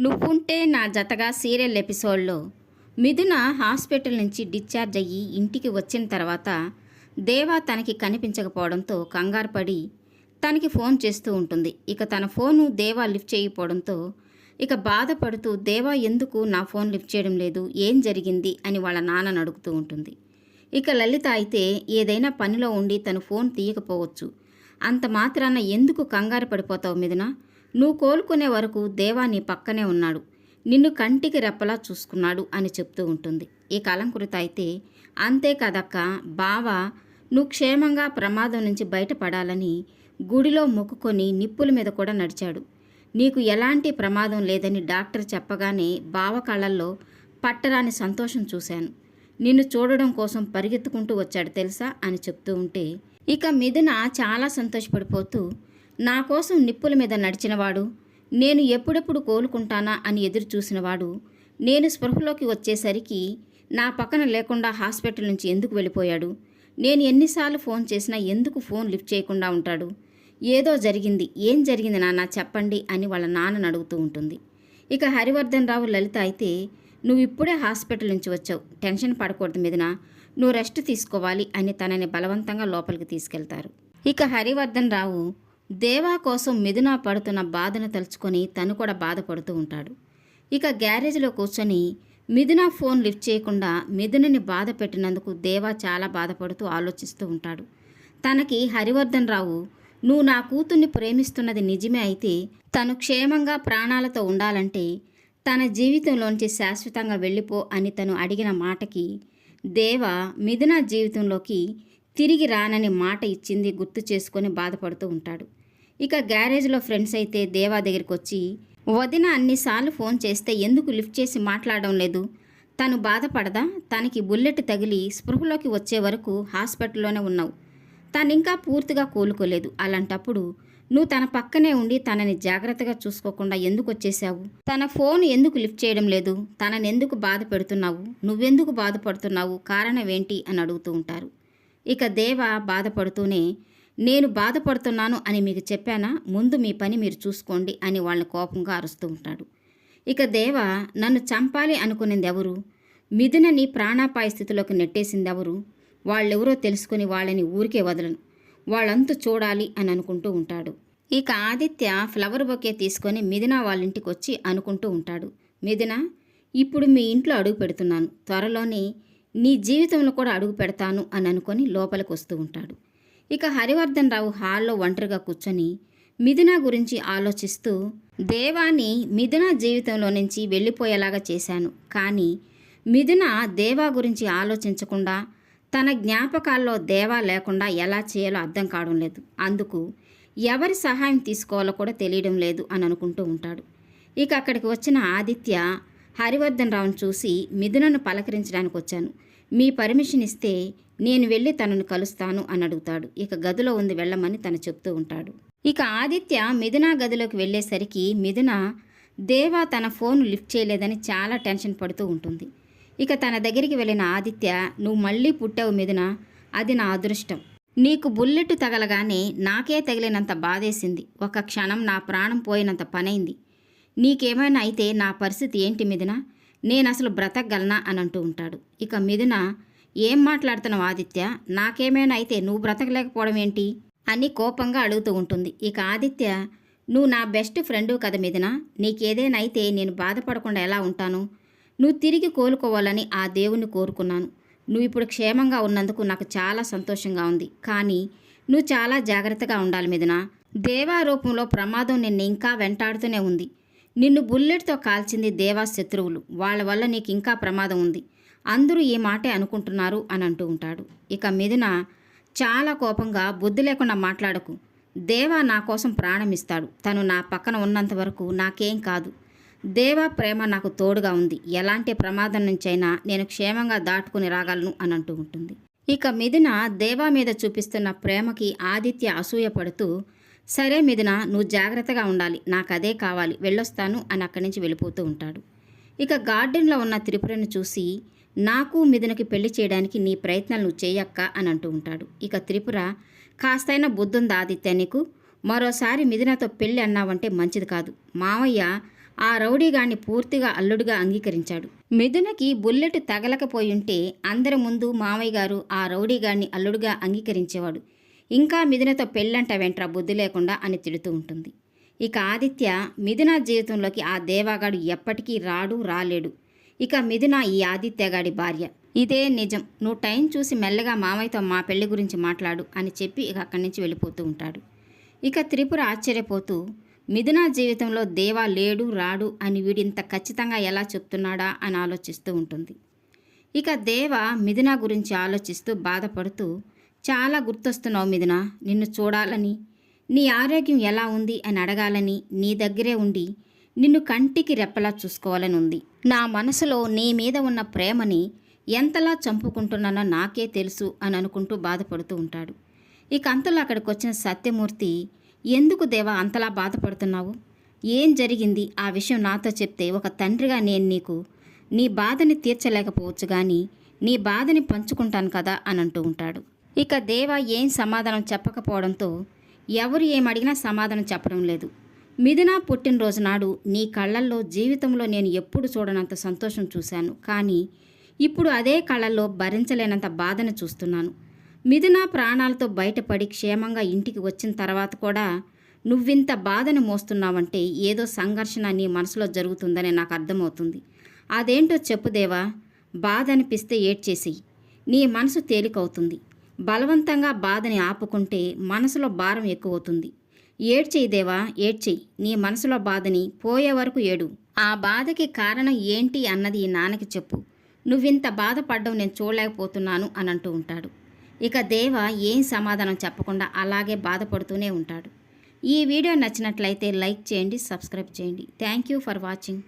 నువ్వుంటే నా జతగా సీరియల్ ఎపిసోడ్లో. మిథున హాస్పిటల్ నుంచి డిశ్చార్జ్ అయ్యి ఇంటికి వచ్చిన తర్వాత దేవా తనకి కనిపించకపోవడంతో కంగారు పడి తనకి ఫోన్ చేస్తూ ఉంటుంది. ఇక తన ఫోను దేవా లిఫ్ట్ చేయకపోవడంతో ఇక బాధపడుతూ దేవా ఎందుకు నా ఫోన్ లిఫ్ట్ చేయడం లేదు? ఏం జరిగింది? అని వాళ్ళ నాన్నను అడుగుతూ ఉంటుంది. ఇక లలిత అయితే ఏదైనా పనిలో ఉండి తను ఫోన్ తీయకపోవచ్చు. అంత మాత్రాన ఎందుకు కంగారు పడిపోతావు మిథున? నువ్వు కోలుకునే వరకు దేవా నీ పక్కనే ఉన్నాడు. నిన్ను కంటికి రెప్పలా చూసుకున్నాడు అని చెప్తూ ఉంటుంది. ఈ కలంకృత అయితే అంతేకాదక్క బావ నువ్వు క్షేమంగా ప్రమాదం నుంచి బయటపడాలని గుడిలో మొక్కుకొని నిప్పుల మీద కూడా నడిచాడు. నీకు ఎలాంటి ప్రమాదం లేదని డాక్టర్ చెప్పగానే బావ కళ్ళల్లో పట్టరాని సంతోషం చూశాను. నిన్ను చూడడం కోసం పరిగెత్తుకుంటూ వచ్చాడు తెలుసా అని చెప్తూ ఉంటే ఇక మిథున చాలా సంతోషపడిపోతూ నా కోసం నిప్పుల మీద నడిచినవాడు నేను ఎప్పుడెప్పుడు కోలుకుంటానా అని ఎదురు చూసినవాడు నేను స్పృహలోకి వచ్చేసరికి నా పక్కన లేకుండా హాస్పిటల్ నుంచి ఎందుకు వెళ్ళిపోయాడు? నేను ఎన్నిసార్లు ఫోన్ చేసినా ఎందుకు ఫోన్ లిఫ్ట్ చేయకుండా ఉంటాడు? ఏదో జరిగింది. ఏం జరిగింది నాన్న? చెప్పండి అని వాళ్ళ నాన్నను అడుగుతూ ఉంటుంది. ఇక హరివర్ధన్ రావు లలిత అయితే నువ్వు ఇప్పుడే హాస్పిటల్ నుంచి వచ్చావు. టెన్షన్ పడకూడదు మీదన నువ్వు రెస్ట్ తీసుకోవాలి అని తనని బలవంతంగా లోపలికి తీసుకెళ్తారు. ఇక హరివర్ధన్ రావు దేవా కోసం మిథున పడుతున్న బాధను తలుచుకొని తను కూడా బాధపడుతూ ఉంటాడు. ఇక గ్యారేజ్లో కూర్చొని మిథున ఫోన్ లిఫ్ట్ చేయకుండా మిథునని బాధ పెట్టినందుకు దేవా చాలా బాధపడుతూ ఆలోచిస్తూ ఉంటాడు. తనకి హరివర్ధన్ రావు నువ్వు నా కూతుర్ని ప్రేమిస్తున్నది నిజమే అయితే తను క్షేమంగా ప్రాణాలతో ఉండాలంటే తన జీవితంలోంచి శాశ్వతంగా వెళ్ళిపో అని తను అడిగిన మాటకి దేవ మిథున జీవితంలోకి తిరిగి రానని మాట ఇచ్చింది గుర్తు చేసుకొని బాధపడుతూ ఉంటాడు. ఇక గ్యారేజ్లో ఫ్రెండ్స్ అయితే దేవా దగ్గరికి వచ్చి వదిన అన్నిసార్లు ఫోన్ చేస్తే ఎందుకు లిఫ్ట్ చేసి మాట్లాడడం లేదు? తను బాధపడదా? తనకి బుల్లెట్ తగిలి స్పృహలోకి వచ్చే వరకు హాస్పిటల్లోనే ఉన్నావు. తను ఇంకా పూర్తిగా కోలుకోలేదు. అలాంటప్పుడు నువ్వు తన పక్కనే ఉండి తనని జాగ్రత్తగా చూసుకోకుండా ఎందుకు వచ్చేసావు? తన ఫోన్ ఎందుకు లిఫ్ట్ చేయడం లేదు? తనని ఎందుకు బాధ పెడుతున్నావు? నువ్వెందుకు బాధపడుతున్నావు? కారణం ఏంటి? అని అడుగుతూ ఉంటారు. ఇక దేవ బాధపడుతూనే నేను బాధపడుతున్నాను అని మీకు చెప్పానా? ముందు మీ పని మీరు చూసుకోండి అని వాళ్ళని కోపంగా అరుస్తూ ఉంటాడు. ఇక దేవ నన్ను చంపాలి అనుకునేది ఎవరు మిథునని ప్రాణాపాయ స్థితిలోకి నెట్టేసింది ఎవరు వాళ్ళెవరో తెలుసుకుని వాళ్ళని ఊరికే వదలను. వాళ్ళంతు చూడాలి అని అనుకుంటూ ఉంటాడు. ఇక ఆదిత్య ఫ్లవర్ బొకే తీసుకొని మిథున వాళ్ళ ఇంటికి వచ్చి అనుకుంటూ ఉంటాడు. మిథున ఇప్పుడు మీ ఇంట్లో అడుగు పెడుతున్నాను. త్వరలోనే నీ జీవితంలో కూడా అడుగు పెడతాను అని అనుకొని లోపలికి వస్తూ ఉంటాడు. ఇక హరివర్ధన్ రావు హాల్లో ఒంటరిగా కూర్చొని మిథున గురించి ఆలోచిస్తూ దేవాని మిథున జీవితంలో నుంచి వెళ్ళిపోయేలాగా చేశాను. కానీ మిథున దేవా గురించి ఆలోచించకుండా తన జ్ఞాపకాల్లో దేవా లేకుండా ఎలా చేయాలో అర్థం కావడం లేదు. అందుకు ఎవరి సహాయం తీసుకోవాలో కూడా తెలియడం లేదు అని అనుకుంటూ ఉంటాడు. ఇక అక్కడికి వచ్చిన ఆదిత్య హరివర్ధన్ రావును చూసి మిథునను పలకరించడానికి వచ్చాను. మీ పర్మిషన్ ఇస్తే నేను వెళ్ళి తనను కలుస్తాను అని అడుగుతాడు. ఇక గదిలో ఉంది వెళ్ళమని తను చెప్తూ ఉంటాడు. ఇక ఆదిత్య మిథునా గదిలోకి వెళ్ళేసరికి మిథున దేవా తన ఫోన్ లిఫ్ట్ చేయలేదని చాలా టెన్షన్ పడుతూ ఉంటుంది. ఇక తన దగ్గరికి వెళ్ళిన ఆదిత్య నువ్వు మళ్ళీ పుట్టావు మిథున అది నా అదృష్టం. నీకు బుల్లెట్ తగలగానే నాకే తగిలినంత బాధేసింది. ఒక క్షణం నా ప్రాణం పోయినంత పనైంది. నీకేమైనా అయితే నా పరిస్థితి ఏంటి మిథున? నేను అసలు బ్రతకగలనా? అని అంటూ ఉంటాడు. ఇక మిథున ఏం మాట్లాడుతున్నావు ఆదిత్య? నాకేమైనా అయితే నువ్వు బ్రతకలేకపోవడం ఏంటి? అని కోపంగా అడుగుతూ ఉంటుంది. ఇక ఆదిత్య నువ్వు నా బెస్ట్ ఫ్రెండు కదా మీదన నీకేదైనా అయితే నేను బాధపడకుండా ఎలా ఉంటాను? నువ్వు తిరిగి కోలుకోవాలని ఆ దేవుణ్ణి కోరుకున్నాను. నువ్వు ఇప్పుడు క్షేమంగా ఉన్నందుకు నాకు చాలా సంతోషంగా ఉంది. కానీ నువ్వు చాలా జాగ్రత్తగా ఉండాలి మీదన దేవా రూపంలో ప్రమాదం నిన్ను ఇంకా వెంటాడుతూనే ఉంది. నిన్ను బుల్లెట్తో కాల్చింది దేవా శత్రువులు. వాళ్ళ వల్ల నీకు ఇంకా ప్రమాదం ఉంది. అందరూ ఈ మాటే అనుకుంటున్నారు అని అంటూ ఉంటాడు. ఇక మిథున చాలా కోపంగా బుద్ధి లేకుండా మాట్లాడకు. దేవా నా కోసం ప్రాణం ఇస్తాడు తను నా పక్కన ఉన్నంత వరకు నాకేం కాదు. దేవా ప్రేమ నాకు తోడుగా ఉంది. ఎలాంటి ప్రమాదం నుంచైనా నేను క్షేమంగా దాటుకుని రాగలను అని అంటూ ఉంటుంది. ఇక మిథున దేవా మీద చూపిస్తున్న ప్రేమకి ఆదిత్య అసూయపడుతూ సరే మిథున నువ్వు జాగ్రత్తగా ఉండాలి. నాకు అదే కావాలి. వెళ్ళొస్తాను అని అక్కడి నుంచి వెళ్ళిపోతూ ఉంటాడు. ఇక గార్డెన్లో ఉన్న త్రిపురను చూసి నాకు మిథునకి పెళ్ళి చేయడానికి నీ ప్రయత్నాలు నువ్వు చేయక్క అని అంటూ ఉంటాడు. ఇక త్రిపుర కాస్తైనా బుద్ధుంది ఆదిత్య నీకు? మరోసారి మిథునతో పెళ్ళి అన్నావంటే మంచిది కాదు. మావయ్య ఆ రౌడీగాన్ని పూర్తిగా అల్లుడుగా అంగీకరించాడు. మిథునకి బుల్లెట్ తగలకపోయుంటే అందరి ముందు మామయ్య గారు ఆ రౌడీగాన్ని అల్లుడుగా అంగీకరించేవాడు. ఇంకా మిథునతో పెళ్ళంట వెంట్రా బుద్ధి లేకుండా అని తిడుతూ ఉంటుంది. ఇక ఆదిత్య మిథున జీవితంలోకి ఆ దేవాగాడు ఎప్పటికీ రాడు రాలేడు. ఇక మిథున ఈ ఆదిత్యగాడి భార్య. ఇదే నిజం. నువ్వు టైం చూసి మెల్లగా మామయ్యతో మా పెళ్ళి గురించి మాట్లాడు అని చెప్పి ఇక అక్కడి నుంచి వెళ్ళిపోతూ ఉంటాడు. ఇక త్రిపుర ఆశ్చర్యపోతూ మిథున జీవితంలో దేవా లేడు రాడు అని వీడింత ఖచ్చితంగా ఎలా చెప్తున్నాడా అని ఆలోచిస్తూ ఉంటుంది. ఇక దేవ మిథున గురించి ఆలోచిస్తూ బాధపడుతూ చాలా గుర్తొస్తున్నావు మిథున నిన్ను చూడాలని నీ ఆరోగ్యం ఎలా ఉంది అని అడగాలని నీ దగ్గరే ఉండి నిన్ను కంటికి రెప్పలా చూసుకోవాలని ఉంది నా మనసులో నీ మీద ఉన్న ప్రేమని ఎంతలా చంపుకుంటున్నానో నాకే తెలుసు అని అనుకుంటూ బాధపడుతూ ఉంటాడు. ఇక అంతలో అక్కడికి వచ్చిన సత్యమూర్తి ఎందుకు దేవా అంతలా బాధపడుతున్నావు? ఏం జరిగింది? ఆ విషయం నాతో చెప్తే ఒక తండ్రిగా నేను నీకు నీ బాధని తీర్చలేకపోవచ్చు కానీ నీ బాధని పంచుకుంటాను కదా అని అంటూ ఉంటాడు. ఇక దేవ ఏం సమాధానం చెప్పకపోవడంతో ఎవరు ఏం అడిగినా సమాధానం చెప్పడం లేదు. మిథున పుట్టినరోజు నాడు నీ కళ్ళల్లో జీవితంలో నేను ఎప్పుడు చూడనంత సంతోషం చూశాను. కానీ ఇప్పుడు అదే కళ్ళల్లో భరించలేనంత బాధను చూస్తున్నాను. మిథున ప్రాణాలతో బయటపడి క్షేమంగా ఇంటికి వచ్చిన తర్వాత కూడా నువ్వింత బాధను మోస్తున్నావంటే ఏదో సంఘర్షణ నీ మనసులో జరుగుతుందని నాకు అర్థమవుతుంది. అదేంటో చెప్పుదేవా బాధ అనిపిస్తే ఏడ్చేసేయి. నీ మనసు తేలికవుతుంది. బలవంతంగా బాధని ఆపుకుంటే మనసులో భారం ఎక్కువవుతుంది. ఏడ్చేయి దేవా ఏడ్చేయి. నీ మనసులో బాధని పోయే వరకు ఏడు. ఆ బాధకి కారణం ఏంటి అన్నది ఈ నాన్నకి చెప్పు. నువ్వింత బాధపడ్డం నేను చూడలేకపోతున్నాను అని అంటూ ఉంటాడు. ఇక దేవ ఏం సమాధానం చెప్పకుండా అలాగే బాధపడుతూనే ఉంటాడు. ఈ వీడియో నచ్చినట్లయితే లైక్ చేయండి సబ్స్క్రైబ్ చేయండి. Thank you for watching.